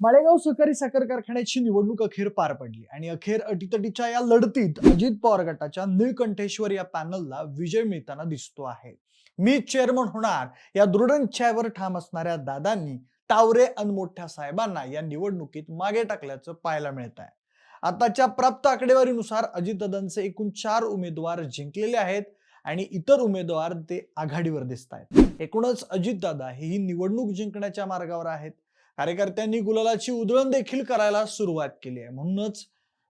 माळेगाव सहकारी साखर कारखान्याची निवडणूक अखेर पार पडली आणि अखेर अटीतटीच्या या लढतीत अजित पवार गटाच्या निळकंठेश्वर या पॅनलला विजय मिळताना दिसतो आहे. मी चेअरमन होणार या दृढ इच्छावर ठाम असणाऱ्या दादांनी तावरे अनमोठ्या साहेबांना या निवडणुकीत मागे टाकल्याचं पाहायला मिळत आहे. आताच्या प्राप्त आकडेवारीनुसार अजितदादांचे एकूण चार उमेदवार जिंकलेले आहेत आणि इतर उमेदवार ते आघाडीवर दिसत आहेत एकूणच अजितदादा हे ही निवडणूक जिंकण्याच्या मार्गावर आहेत. कार्यकर्त्यांनी गुलालाची उधळण देखील करायला सुरुवात केली आहे. म्हणूनच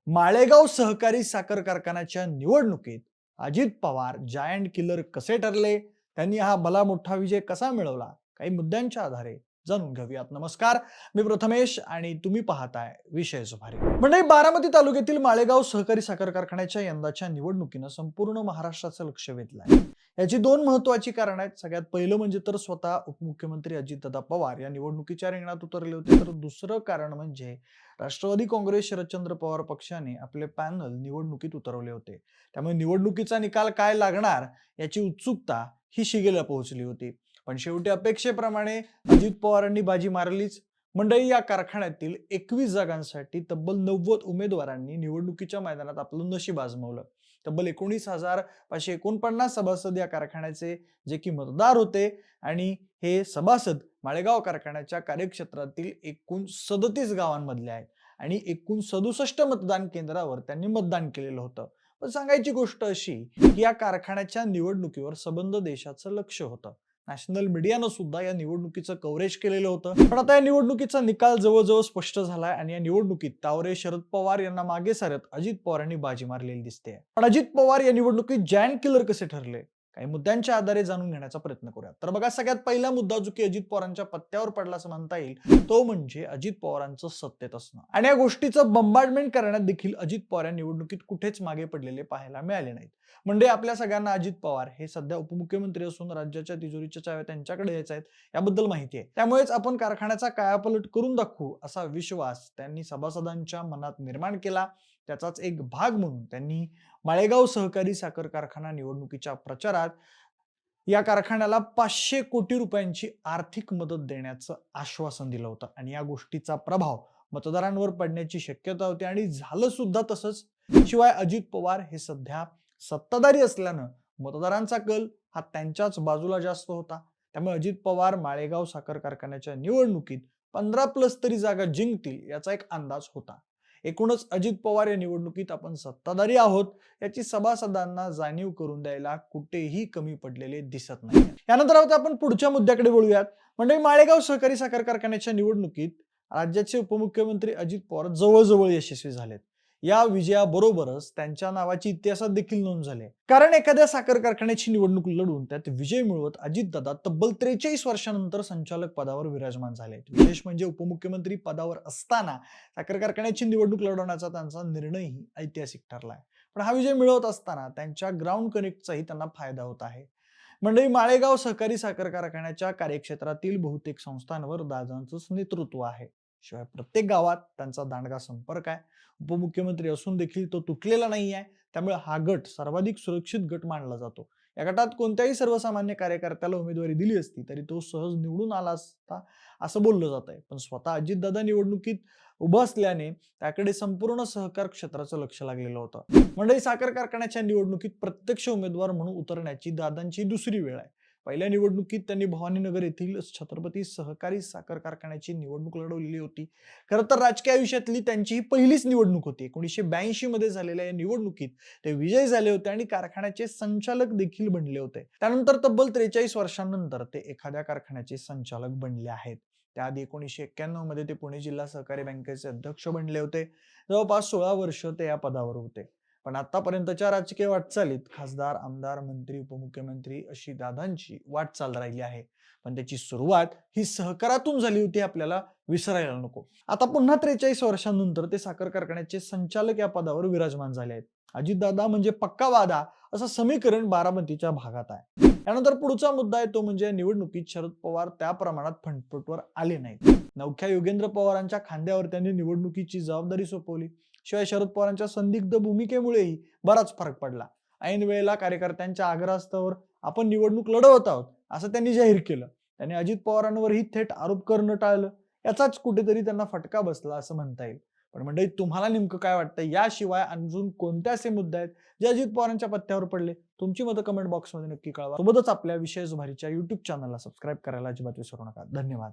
माळेगाव सहकारी साखर कारखान्याच्या निवडणुकीत अजित पवार जायंट किलर कसे ठरले? त्यांनी हा भला मोठा विजय कसा मिळवला? काही मुद्द्यांच्या आधारे जाणून घेऊयात. नमस्कार मी प्रथमेश आणि तुम्ही पाहताय विषय सुभारी म्हणजे बारामती तालुक्यातील माळेगाव सहकारी साखर कारखान्याच्या यंदाच्या निवडणुकीनं संपूर्ण महाराष्ट्राचं लक्ष वेधलं आहे याची दोन महत्वाची कारण आहेत. सगळ्यात पहिलं म्हणजे तर स्वतः उपमुख्यमंत्री अजितदादा पवार या निवडणुकीच्या रिंगणात उतरले होते. तर दुसरं कारण म्हणजे राष्ट्रवादी काँग्रेस शरदचंद्र पवार पक्षाने आपले पॅनल निवडणुकीत उतरवले होते. त्यामुळे निवडणुकीचा निकाल काय लागणार याची उत्सुकता ही शिगेला पोहोचली होती. पण शेवटी अपेक्षेप्रमाणे अजित पवारांनी बाजी मारलीच. मंडळी या कारखान्यातील एकवीस जागांसाठी तब्बल नव्वद उमेदवारांनी निवडणुकीच्या मैदानात आपलं नशीब आजमावलं. तब्बल एकोणीस हजार पाचशे एकोणपन्नास सभासद या कारखान्याचे जे की मतदार होते आणि हे सभासद माळेगाव कारखान्याच्या कार्यक्षेत्रातील एकूण सदतीस गावांमधले आहेत आणि एकूण सदुसष्ट मतदान केंद्रावर त्यांनी मतदान केलेलं होतं. पण सांगायची गोष्ट अशी की या कारखान्याच्या निवडणुकीवर सबंध देशाचं लक्ष होतं. नॅशनल मीडियानं सुद्धा या निवडणुकीचं कव्हरेज केलेलं होतं. पण आता या निवडणुकीचा निकाल जवळजवळ स्पष्ट झालाय आणि या निवडणुकीत तावरे शरद पवार यांना मागे सारत अजित पवारांनी बाजी मारलेली दिसते. पण अजित पवार या निवडणुकीत जॅन किलर कसे ठरले? काही मुद्द्यांच्या आधारे जाणून घेण्याचा प्रयत्न करूया तर बघा सगळ्यात पहिला मुद्दा जो की अजित पवारांच्या पत्त्यावर पडला असं म्हणता येईल तो म्हणजे अजित पवारांचं सत्तेत असणं. आणि या गोष्टीचं बंबार्डमेंट करण्यात देखील अजित पवार या निवडणुकीत कुठेच मागे पडलेले पाहायला मिळाले नाहीत. म्हणजे आपल्या सगळ्यांना अजित पवार हे सध्या उपमुख्यमंत्री असून राज्याच्या तिजोरीच्या चाव्या त्यांच्याकडे यायच्या आहेत याबद्दल माहिती आहे. त्यामुळेच आपण कारखान्याचा कायापलट करून दाखवू असा विश्वास त्यांनी सभासदांच्या मनात निर्माण केला. त्याचाच एक भाग म्हणून त्यांनी माळेगाव सहकारी साखर कारखाना निवडणुकीच्या प्रचारात या कारखान्याला पाचशे कोटी रुपयांची आर्थिक मदत देण्याचं आश्वासन दिलं होतं. आणि या गोष्टीचा प्रभाव मतदारांवर पडण्याची शक्यता होती आणि झालं सुद्धा तसंच. शिवाय अजित पवार हे सध्या सत्ताधारी असल्यानं मतदारांचा कल हा त्यांच्याच बाजूला जास्त होता. त्यामुळे अजित पवार माळेगाव साखर कारखान्याच्या निवडणुकीत पंधरा प्लस तरी जागा जिंकतील याचा एक अंदाज होता. एकूणच अजित पवार या निवडणुकीत आपण सत्ताधारी आहोत याची सभासदांना जाणीव करून द्यायला कुठेही कमी पडलेले दिसत नाही. यानंतर आता आपण पुढच्या मुद्द्याकडे वळूयात. म्हणजे माळेगाव सहकारी साखर कारखान्याच्या निवडणुकीत राज्याचे उपमुख्यमंत्री अजित पवार जवळजवळ यशस्वी झालेत. या विजयाबरोबरच त्यांच्या नावाची इतिहासात देखील नोंद झाली कारण एखाद्या साखर कारखान्याची निवडणूक लढून त्यात विजय मिळवत अजितदादा तब्बल त्रेचाळीस वर्षानंतर संचालक पदावर विराजमान झाले विशेष म्हणजे उपमुख्यमंत्री पदावर असताना साखर कारखान्याची निवडणूक लढवण्याचा त्यांचा निर्णयही ऐतिहासिक ठरलाय पण हा विजय मिळवत असताना त्यांच्या ग्राउंड कनेक्टचाही त्यांना फायदा होत आहे. मंडळी माळेगाव सहकारी साखर कारखान्याच्या कार्यक्षेत्रातील बहुतेक संस्थांवर दादांचंच नेतृत्व आहे. शिवाय प्रत्येक गावात त्यांचा दांडगा संपर्क आहे. उपमुख्यमंत्री असून देखील तो तुटलेला नाही आहे. त्यामुळे हा गट सर्वाधिक सुरक्षित गट मानला जातो. या गटात कोणत्याही सर्वसामान्य कार्यकर्त्याला उमेदवारी दिली असती तरी तो सहज निवडून आला असता असं बोललं जात आहे. पण स्वतः अजितदादा निवडणुकीत उभं असल्याने त्याकडे संपूर्ण सहकार क्षेत्राचं लक्ष लागलेलं होतं. मंडळी साखर कारखान्याच्या निवडणुकीत प्रत्यक्ष उमेदवार म्हणून उतरण्याची दादांची दुसरी वेळ आहे. पहिल्या निवडणुकीत त्यांनी भवानीनगर येथील छत्रपती सहकारी साखर कारखान्याची निवडणूक लढवलेली होती. खरं तर राजकीय आयुष्यातली त्यांची ही पहिलीच निवडणूक होती. एकोणीसशे ब्याऐंशी मध्ये झालेल्या या निवडणुकीत ते विजयी झाले होते आणि कारखान्याचे संचालक देखील बनले होते. त्यानंतर तब्बल त्रेचाळीस वर्षांनंतर ते एखाद्या कारखान्याचे संचालक बनले आहेत. त्याआधी एकोणीसशे एक्क्याण्णवमध्ये ते पुणे जिल्हा सहकारी बँकेचे अध्यक्ष बनले होते. जवळपास सोळा वर्ष ते या पदावर होते. पण आतापर्यंतच्या राजकीय वाटचालीत खासदार आमदार मंत्री उपमुख्यमंत्री अशी दादांची वाटचाल राहिली आहे. पण त्याची सुरुवात ही सहकारातून झाली होती आपल्याला विसरायला नको. आता पुन्हा त्रेचाळीस वर्षांनंतर ते साखर कारखान्याचे संचालक या पदावर विराजमान झाले आहेत. अजितदादा म्हणजे पक्का वादा असं समीकरण बारामतीच्या भागात आहे. यानंतर पुढचा मुद्दा आहे तो म्हणजे निवडणुकीत शरद पवार त्या प्रमाणात फंडपटवर आले नाहीत. नवख्या योगेंद्र पवारांच्या खांद्यावर त्यांनी निवडणुकीची जबाबदारी सोपवली. शिवाय शरद पवारांच्या संदिग्ध भूमिकेमुळेही बराच फरक पडला. ऐन वेळेला कार्यकर्त्यांच्या आग्रहास्तवर आपण निवडणूक लढवत आहोत असं त्यांनी जाहीर केलं. त्यांनी अजित पवारांवरही थेट आरोप करणं टाळलं. याचाच कुठेतरी त्यांना फटका बसला असं म्हणता येईल. पण मंडळी तुम्हाला नेमकं काय वाटतं याशिवाय अजून कोणते असे मुद्दे आहेत? जे अजित पवारांच्या पत्त्यावर पडले तुमची मतं कमेंट बॉक्समध्ये नक्की कळवा. सोबतच आपल्या विशेष भारीच्या युट्यूब चॅनलला सबस्क्राईब करायला अजिबात विसरू नका. धन्यवाद.